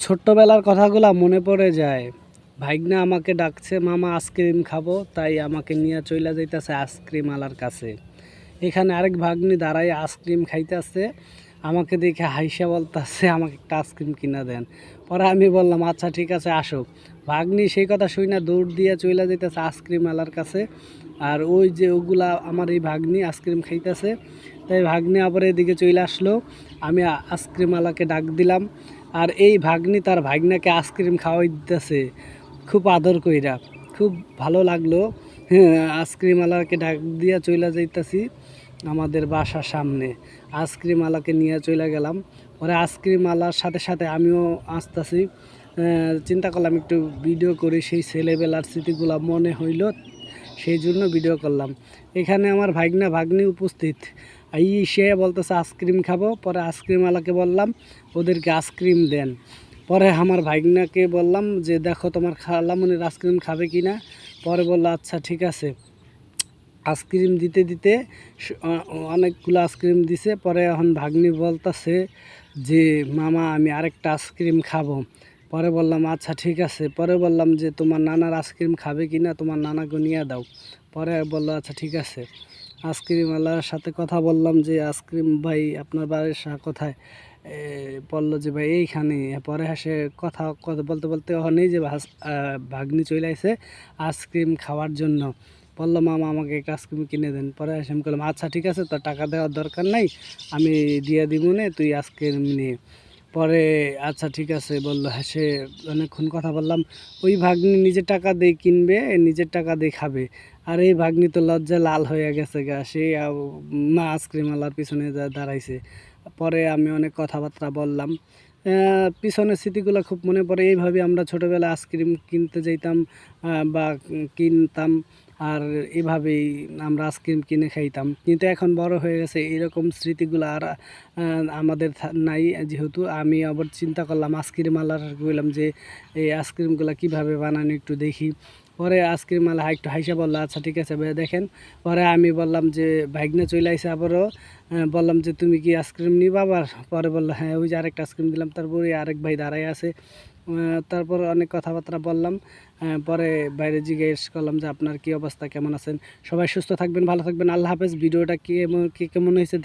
ছোট্টবেলার কথাগুলো মনে পড়ে যায়। ভাইগনা আমাকে ডাকছে, মামা, আইসক্রিম খাব। তাই আমাকে নিয়ে চইলা যাইতেছে আইসক্রিম আলার কাছে। এখানে আরেক ভাগ্নি দাঁড়াই আইসক্রিম খাইতেছে। আমাকে দেখে হাইসা বলতেছে, আমাকে একটা আইসক্রিম কিনা দেন। পরে আমি বললাম আচ্ছা ঠিক আছে আসো ভাগ্নি সেই কথা শুই না দৌড় দিয়ে চইলা যাইতেছে আইসক্রিম আলার কাছে। আর ওই যে ওগুলা আমার এই ভাগ্নি আইসক্রিম খাইতেছে। তাই ভাগ্নি আবার এদিকে চলে আসলো। আমি আইসক্রিম আলাকে ডাক দিলাম। আর এই ভাগ্নি তার ভাগ্নাকে আইসক্রিম খাওয়াই দিতেছে। খুব আদর কইরা। খুব ভালো লাগল। হ্যাঁ আইসক্রিম আলাকে ডাক দিয়া চইলা যাইতাছি আমাদের বাসার সামনে। আইসক্রিম আলাকে নিয়ে চলে গেলাম। পরে আইসক্রিম আলার সাথে সাথে আমিও আসতেছি। চিন্তা করলাম একটু ভিডিও করি সেই ছেলেবেলার স্মৃতিগুলো মনে হইল, সেই জন্য ভিডিও করলাম। এখানে আমার ভাগ্না ভাগ্নি উপস্থিত। এই সে বলতেছে, আইসক্রিম খাব। পরে আইসক্রিমওয়ালাকে বললাম, ওদেরকে আইসক্রিম দেন। পরে আমার ভাগ্নাকে বললাম যে, দেখো তোমার খালামনির আইসক্রিম খাবে কি না পরে বলল আচ্ছা ঠিক আছে। আইসক্রিম দিতে দিতে অনেকগুলো আইসক্রিম দিছে। পরে এখন ভাগ্নি বলতেছে যে, মামা, আমি আরেকটা আইসক্রিম খাব। পরে বললাম আচ্ছা ঠিক আছে। পরে বললাম যে, তোমার নানার আইসক্রিম খাবে কি না তোমার নানাকে নিয়ে দাও। পরে বলল আচ্ছা ঠিক আছে। আইসক্রিমওয়ালার সাথে কথা বললাম যে আইসক্রিম ভাই, আপনার বাড়ির কোথায়? বলল যে, ভাই, এইখানে। পরে সে কথা কথা বলতে বলতে ওখানেই যে ভাগ্নি চলে আসে আইসক্রিম খাওয়ার জন্য। বলল, মামা, আমাকে একটা আইসক্রিম কিনে দেন। পরে এসে আমি বললাম আচ্ছা ঠিক আছে, তো টাকা দেওয়ার দরকার নাই। আমি দিয়ে দিব নে, তুই আইসক্রিম নিয়ে পরে আচ্ছা ঠিক আছে, বলল। হ্যাঁ সে অনেকক্ষণ কথা বললাম। ওই ভাগ্নি নিজের টাকা দিয়ে কিনবে, নিজের টাকা দিয়ে খাবে। আর এই ভাগ্নি তো লজ্জা লাল হয়ে গেছে গা। সে মা আইসক্রিমওয়ালার পিছনে দাঁড়াইছে। পরে আমি অনেক কথাবার্তা বললাম। পিছনের স্মৃতিগুলো খুব মনে পড়ে। এইভাবে আমরা ছোটোবেলায় আইসক্রিম কিনতে যেতাম বা কিনতাম, আর এভাবেই আমরা আইসক্রিম কিনে খাইতাম। কিন্তু এখন বড় হয়ে গেছে এরকম স্মৃতিগুলো আর আমাদের নাই যেহেতু। আমি আবার চিন্তা করলাম, আইসক্রিম আলার বললাম যে, এই আইসক্রিমগুলো কীভাবে বানানো একটু দেখি। পরে আইসক্রিম আলা একটু হাইসা বলল আচ্ছা ঠিক আছে ভাইয়া দেখেন। পরে আমি বললাম যে ভাইগনা চলে আইসে আবারও। বললাম যে তুমি কি আইসক্রিম নিবা আবার? পরে বলল হ্যাঁ ওই যে আরেকটা আইসক্রিম দিলাম তারপরে আরেক ভাই দাঁড়াই আছে। তারপর অনেক কথাবার্তা বললাম। আহ, পরে বাইরে জিজ্ঞেস করলাম যে আপনার কি অবস্থা কেমন আছেন? সবাই সুস্থ থাকবেন ভালো থাকবেন। আল্লাহ হাফেজ। ভিডিওটা কি কেমন হয়েছে